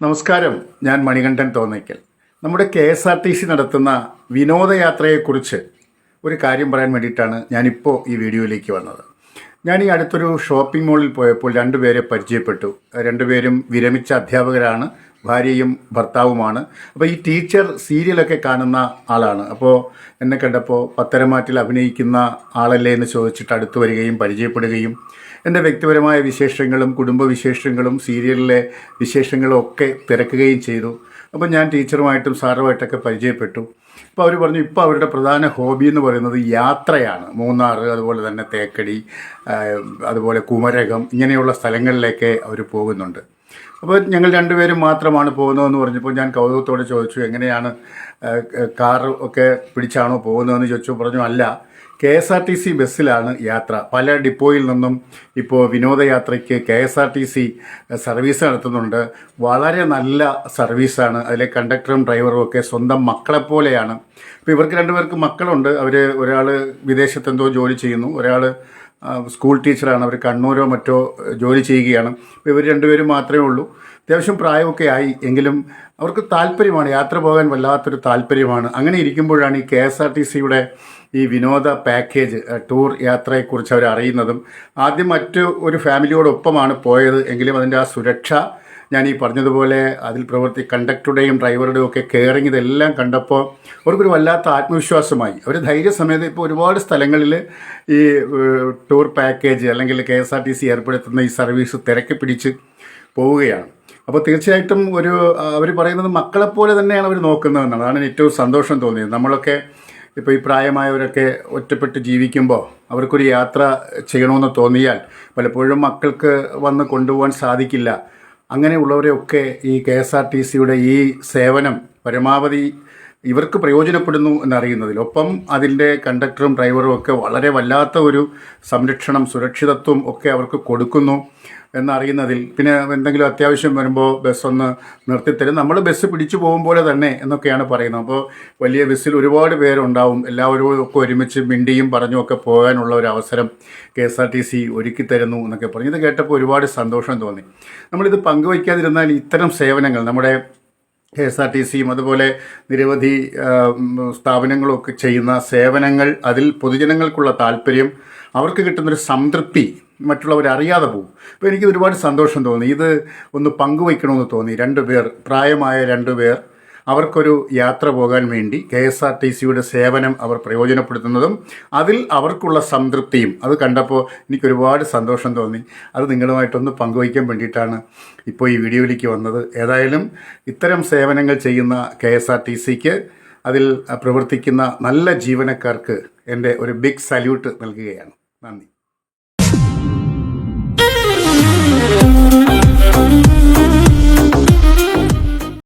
നമസ്കാരം. ഞാൻ മണികണ്ഠൻ തോന്നയ്ക്കൽ. നമ്മുടെ K S R T C നടത്തുന്ന വിനോദയാത്രയെക്കുറിച്ച് ഒരു കാര്യം പറയാൻ വേണ്ടിയിട്ടാണ് ഞാനിപ്പോൾ ഈ വീഡിയോയിലേക്ക് വന്നത്. ഞാൻ ഈ അടുത്തൊരു ഷോപ്പിംഗ് മോളിൽ പോയപ്പോൾ രണ്ടുപേരെ പരിചയപ്പെട്ടു. രണ്ടുപേരും വിരമിച്ച അധ്യാപകരാണ്. ഭാര്യയും ഭർത്താവുമാണ്. അപ്പോൾ ഈ ടീച്ചർ സീരിയലൊക്കെ കാണുന്ന ആളാണ്. അപ്പോൾ എന്നെ കണ്ടപ്പോൾ പത്തരമാറ്റിൽ അഭിനയിക്കുന്ന ആളല്ലേ എന്ന് ചോദിച്ചിട്ട് അടുത്തു വരികയും പരിചയപ്പെടുകയും എന്റെ വ്യക്തിപരമായ വിശേഷങ്ങളും കുടുംബവിശേഷങ്ങളും സീരിയലിലെ വിശേഷങ്ങളും ഒക്കെ തിരക്കുകയും ചെയ്തു. അപ്പോൾ ഞാൻ ടീച്ചറുമായിട്ടും സാറുമായിട്ടൊക്കെ പരിചയപ്പെട്ടു. അപ്പോൾ അവർ പറഞ്ഞു ഇപ്പോൾ അവരുടെ പ്രധാന ഹോബി എന്ന് പറയുന്നത് യാത്രയാണ്. മൂന്നാർ അതുപോലെ തന്നെ തേക്കടി അതുപോലെ കുമരകം ഇങ്ങനെയുള്ള സ്ഥലങ്ങളിലേക്ക് അവർ പോകുന്നുണ്ട്. അപ്പോൾ ഞങ്ങൾ രണ്ടുപേരും മാത്രമാണ് പോകുന്നതെന്ന് പറഞ്ഞപ്പോൾ ഞാൻ കൗതുകത്തോടെ ചോദിച്ചു എങ്ങനെയാണ് കാർ ഒക്കെ പിടിച്ചാണോ പോകുന്നതെന്ന് ചോദിച്ചു പറഞ്ഞു അല്ല K S R T C ബസ്സിലാണ് യാത്ര. പല ഡിപ്പോയിൽ നിന്നും ഇപ്പോൾ വിനോദയാത്രയ്ക്ക് K S R T C service നടത്തുന്നുണ്ട്. വളരെ നല്ല സർവീസാണ്. അതിലെ കണ്ടക്ടറും ഡ്രൈവറും ഒക്കെ സ്വന്തം മക്കളെപ്പോലെയാണ് ഇപ്പോൾ ഇവർക്ക് രണ്ടുപേർക്ക് മക്കളുണ്ട്. അവർ ഒരാൾ വിദേശത്തെന്തോ ജോലി ചെയ്യുന്നു. ഒരാൾ സ്കൂൾ ടീച്ചറാണ്. അവർ കണ്ണൂരോ മറ്റോ ജോലി ചെയ്യുകയാണ്. ഇവർ രണ്ടുപേരും മാത്രമേ ഉള്ളൂ. അത്യാവശ്യം പ്രായമൊക്കെ ആയി. എങ്കിലും അവർക്ക് താല്പര്യമാണ്. യാത്ര പോകാൻ വല്ലാത്തൊരു താല്പര്യമാണ്. അങ്ങനെ ഇരിക്കുമ്പോഴാണ് ഈ കെ എസ് ആർ ടി സിയുടെ ഈ വിനോദ പാക്കേജ് ടൂർ യാത്രയെക്കുറിച്ച് അവർ അറിയുന്നതും ആദ്യം മറ്റ് ഒരു ഫാമിലിയോടൊപ്പമാണ് പോയത്. എങ്കിലും അതിന്റെ ആ സുരക്ഷ ഞാൻ ഈ പറഞ്ഞതുപോലെ അതിൽ പ്രവർത്തി കണ്ടക്ടറുടെയും ഡ്രൈവറുടെയും ഒക്കെ കെയറിങ് ഇതെല്ലാം കണ്ടപ്പോൾ അവർക്കൊരു വല്ലാത്ത ആത്മവിശ്വാസമായി. അവർ ധൈര്യസമേതം ഇപ്പോൾ ഒരുപാട് സ്ഥലങ്ങളിൽ ഈ ടൂർ പാക്കേജ് അല്ലെങ്കിൽ K S R T C ഏർപ്പെടുത്തുന്ന ഈ സർവീസ് തിരക്കി പിടിച്ച് പോവുകയാണ്. അപ്പോൾ തീർച്ചയായിട്ടും ഒരു അവർ പറയുന്നത് മക്കളെപ്പോലെ തന്നെയാണ് അവർ നോക്കുന്നതെന്നാണ്. അതാണ് ഏറ്റവും സന്തോഷം തോന്നിയത്. നമ്മളൊക്കെ ഇപ്പോൾ ഈ പ്രായമായവരൊക്കെ ഒറ്റപ്പെട്ട് ജീവിക്കുമ്പോൾ അവർക്കൊരു യാത്ര ചെയ്യണമെന്ന് തോന്നിയാൽ പലപ്പോഴും മക്കൾക്ക് വന്ന് കൊണ്ടുപോകാൻ സാധിക്കില്ല. അങ്ങനെയുള്ളവരെയൊക്കെ ഈ കെ എസ് ആർ ടി സിയുടെ ഈ സേവനം പരമാവധി ഇവർക്ക് പ്രയോജനപ്പെടുന്നു എന്നറിയുന്നതിൽ. ഒപ്പം അതിന്റെ കണ്ടക്ടറും ഡ്രൈവറും ഒക്കെ വളരെ വല്ലാത്ത ഒരു സംരക്ഷണം സുരക്ഷിതത്വം ഒക്കെ അവർക്ക് കൊടുക്കുന്നു എന്നറിയുന്നതിൽ. പിന്നെ എന്തെങ്കിലും അത്യാവശ്യം വരുമ്പോൾ ബസ് ഒന്ന് നിർത്തിത്തരും. നമ്മൾ ബസ് പിടിച്ചു പോകും പോലെ തന്നെ എന്നൊക്കെയാണ് പറയുന്നത്. അപ്പോൾ വലിയ ബസ്സിൽ ഒരുപാട് പേരുണ്ടാവും. എല്ലാവരും ഒക്കെ ഒരുമിച്ച് മിണ്ടിയും പറഞ്ഞും ഒക്കെ പോകാനുള്ള ഒരു അവസരം K S R T C ഒരുക്കി തരുന്നു എന്നൊക്കെ പറഞ്ഞു. ഇത് കേട്ടപ്പോൾ ഒരുപാട് സന്തോഷം തോന്നി. നമ്മളിത് പങ്കുവയ്ക്കാതിരുന്നാൽ ഇത്തരം സേവനങ്ങൾ നമ്മുടെ കെ എസ് ആർ ടി സിയും അതുപോലെ നിരവധി സ്ഥാപനങ്ങളൊക്കെ ചെയ്യുന്ന സേവനങ്ങൾ അതിൽ പൊതുജനങ്ങൾക്കുള്ള താല്പര്യം അവർക്ക് കിട്ടുന്നൊരു സംതൃപ്തി മറ്റുള്ളവർ അറിയാതെ പോകും. അപ്പോൾ എനിക്ക് ഒരുപാട് സന്തോഷം തോന്നി. ഇത് ഒന്ന് പങ്കുവയ്ക്കണമെന്ന് തോന്നി. രണ്ട് പേർ പ്രായമായ രണ്ട് പേർ അവർക്കൊരു യാത്ര പോകാൻ വേണ്ടി കെ എസ് ആർ ടി സിയുടെ സേവനം അവർ പ്രയോജനപ്പെടുത്തുന്നതും അതിൽ അവർക്കുള്ള സംതൃപ്തിയും അത് കണ്ടപ്പോൾ എനിക്ക് ഒരുപാട് സന്തോഷം തോന്നി. അത് നിങ്ങളുമായിട്ടൊന്ന് പങ്കുവയ്ക്കാൻ വേണ്ടിയിട്ടാണ് ഇപ്പോൾ ഈ വീഡിയോയിലേക്ക് വന്നത്. ഏതായാലും ഇത്തരം സേവനങ്ങൾ ചെയ്യുന്ന കെ എസ് ആർ ടി സിക്ക് അതിൽ പ്രവർത്തിക്കുന്ന നല്ല ജീവനക്കാർക്ക് എന്റെ ഒരു ബിഗ് സല്യൂട്ട് നൽകുകയാണ്. നന്ദി.